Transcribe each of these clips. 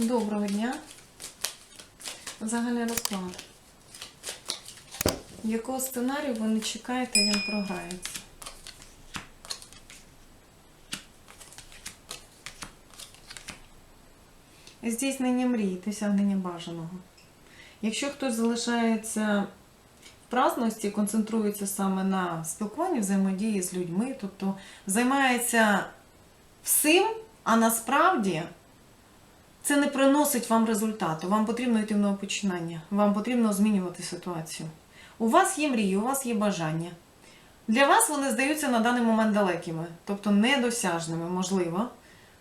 Доброго дня. Загальний розклад. Якого сценарію ви не чекаєте, він програється? Здійснення мрій, досягнення бажаного. Якщо хтось залишається в праздності, концентрується саме на спілкуванні, взаємодії з людьми, тобто займається всім, а насправді це не приносить вам результату. Вам потрібно йти в нове починання, вам потрібно змінювати ситуацію. У вас є мрії, у вас є бажання. Для вас вони здаються на даний момент далекими, тобто недосяжними, можливо,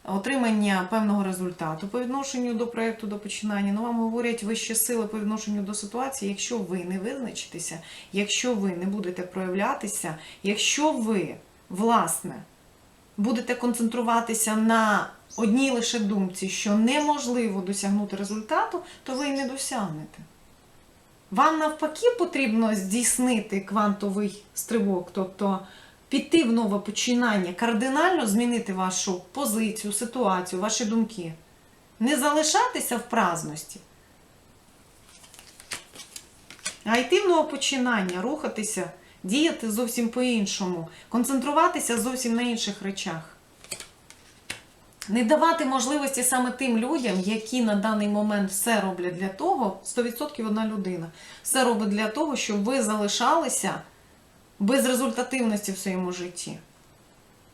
отримання певного результату по відношенню до проєкту, до починання. Ну, вам говорять вищі сили по відношенню до ситуації, якщо ви не визначитеся, якщо ви не будете проявлятися, якщо ви, власне, будете концентруватися на одній лише думці, що неможливо досягнути результату, то ви і не досягнете. Вам навпаки потрібно здійснити квантовий стрибок, тобто піти в нове починання, кардинально змінити вашу позицію, ситуацію, ваші думки. Не залишатися в праздності, а йти в нове починання, рухатися, діяти зовсім по-іншому, концентруватися зовсім на інших речах. Не давати можливості саме тим людям, які на даний момент все роблять для того, 100% одна людина, все робить для того, щоб ви залишалися без результативності в своєму житті.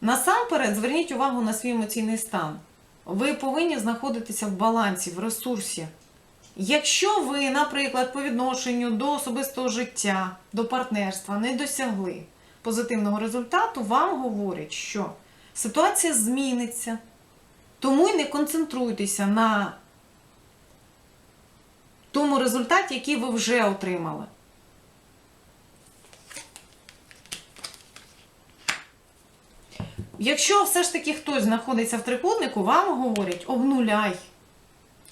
Насамперед, зверніть увагу на свій емоційний стан. Ви повинні знаходитися в балансі, в ресурсі. Якщо ви, наприклад, по відношенню до особистого життя, до партнерства не досягли позитивного результату, вам говорять, що ситуація зміниться. Тому й не концентруйтеся на тому результаті, який ви вже отримали. Якщо все ж таки хтось знаходиться в трикутнику, вам говорять обнуляй.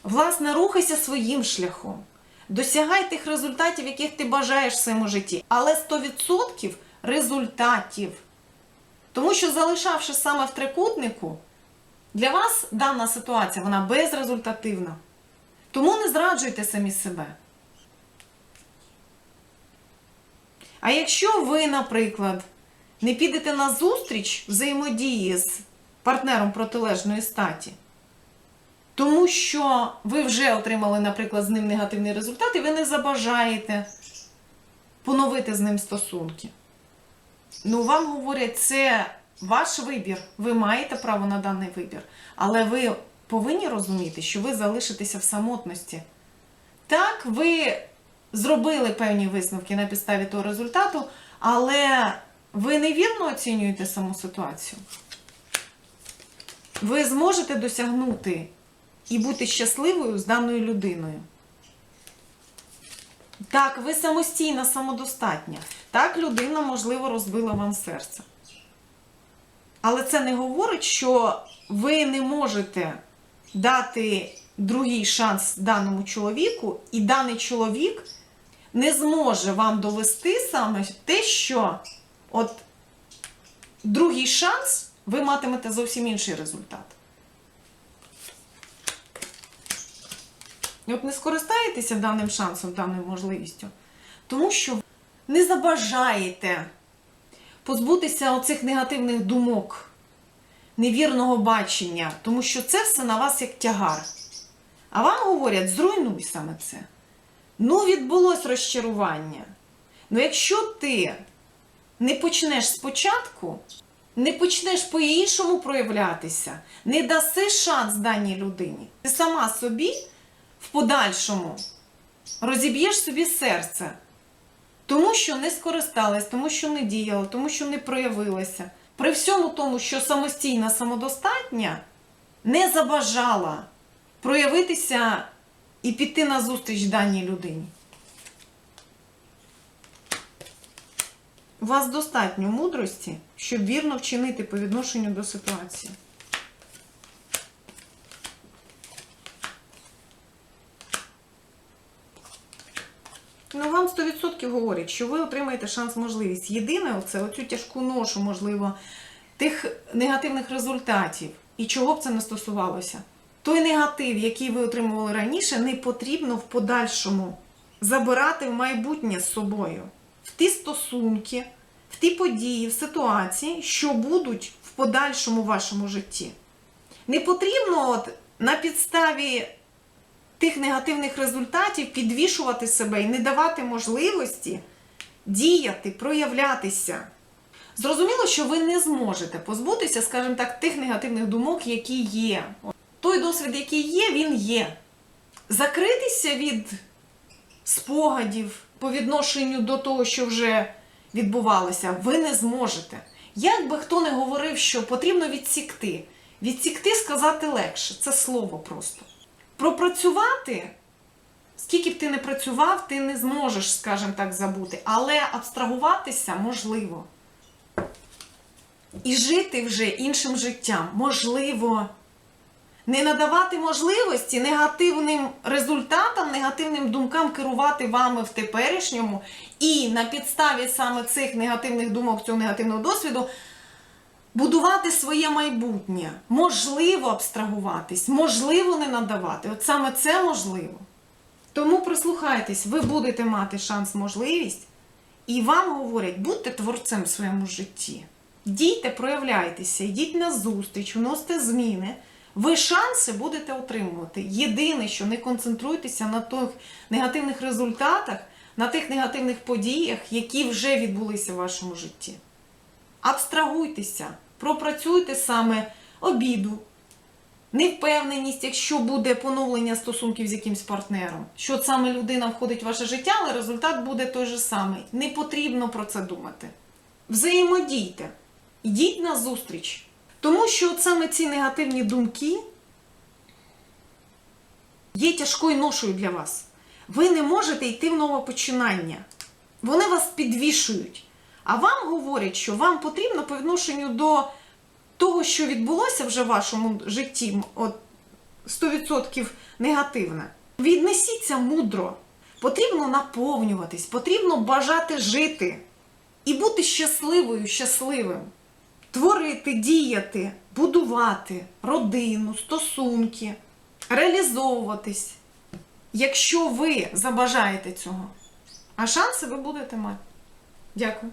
Власне, рухайся своїм шляхом. Досягай тих результатів, яких ти бажаєш в своєму житті. Але 100% результатів. Тому що, залишавши саме в трикутнику, для вас дана ситуація вона безрезультативна. Тому не зраджуйте самі себе. А якщо ви, наприклад, не підете на зустріч взаємодії з партнером протилежної статі, тому що ви вже отримали, наприклад, з ним негативний результат, і ви не забажаєте поновити з ним стосунки. Ну, вам говорять, це ваш вибір, ви маєте право на даний вибір, але ви повинні розуміти, що ви залишитеся в самотності. Так, ви зробили певні висновки на підставі того результату, але ви невірно оцінюєте саму ситуацію. Ви зможете досягнути і бути щасливою з даною людиною. Так, ви самостійна, самодостатня. Так, людина, можливо, розбила вам серце. Але це не говорить, що ви не можете дати другий шанс даному чоловіку, і даний чоловік не зможе вам довести саме те, що от другий шанс ви матимете зовсім інший результат. І от не скористаєтеся даним шансом, даною можливістю, тому що не забажаєте позбутися оцих негативних думок, невірного бачення, тому що це все на вас як тягар. А вам говорять, зруйнуй саме це. Ну, відбулось розчарування. Ну, якщо ти не почнеш спочатку, не почнеш по-іншому проявлятися, не даси шанс даній людині, ти сама собі в подальшому розіб'єш собі серце. Тому що не скористалась, тому що не діяла, тому що не проявилася. При всьому тому, що самостійна, самодостатня не забажала проявитися і піти на зустріч даній людині. У вас достатньо мудрості, щоб вірно вчинити по відношенню до ситуації. Ну, вам 100% говорять, що ви отримаєте шанс, можливість. Єдине, оце оцю тяжку ношу, можливо, тих негативних результатів. І чого б це не стосувалося. той негатив, який ви отримували раніше, не потрібно в подальшому забирати в майбутнє з собою. В ті стосунки, в ті події, в ситуації, що будуть в подальшому вашому житті. Не потрібно от на підставі тих негативних результатів підвішувати себе і не давати можливості діяти, проявлятися. Зрозуміло, що ви не зможете позбутися, скажімо так, тих негативних думок, які є. Той досвід, який є, він є. Закритися від спогадів по відношенню до того, що вже відбувалося, ви не зможете. Як би хто не говорив, що потрібно відсікти. Відсікти сказати легше, це слово просто. Пропрацювати, скільки б ти не працював, ти не зможеш, скажімо так, забути. Але абстрагуватися можливо. І жити вже іншим життям можливо. Не надавати можливості негативним результатам, негативним думкам керувати вами в теперішньому, і на підставі саме цих негативних думок, цього негативного досвіду, будувати своє майбутнє. Можливо абстрагуватись, можливо не надавати. От саме це можливо. Тому прислухайтесь, ви будете мати шанс, можливість, і вам говорять, будьте творцем в своєму житті. Дійте, проявляйтеся, йдіть на зустріч, вносите зміни. Ви шанси будете отримувати. Єдине, що не концентруйтеся на тих негативних результатах, на тих негативних подіях, які вже відбулися в вашому житті. Абстрагуйтеся, пропрацюйте саме обіду, невпевненість, якщо буде поновлення стосунків з якимсь партнером, що саме людина входить в ваше життя, але результат буде той же самий. Не потрібно про це думати. Взаємодійте, йдіть на зустріч. Тому що от саме ці негативні думки є тяжкою ношою для вас. Ви не можете йти в нове починання. Вони вас підвішують. А вам говорять, що вам потрібно по відношенню до того, що відбулося вже в вашому житті, от 100% негативне. Віднесіться мудро. Потрібно наповнюватись, потрібно бажати жити і бути щасливою, щасливим. Творити, діяти, будувати родину, стосунки, реалізовуватись, якщо ви забажаєте цього. А шанси ви будете мати. Дякую.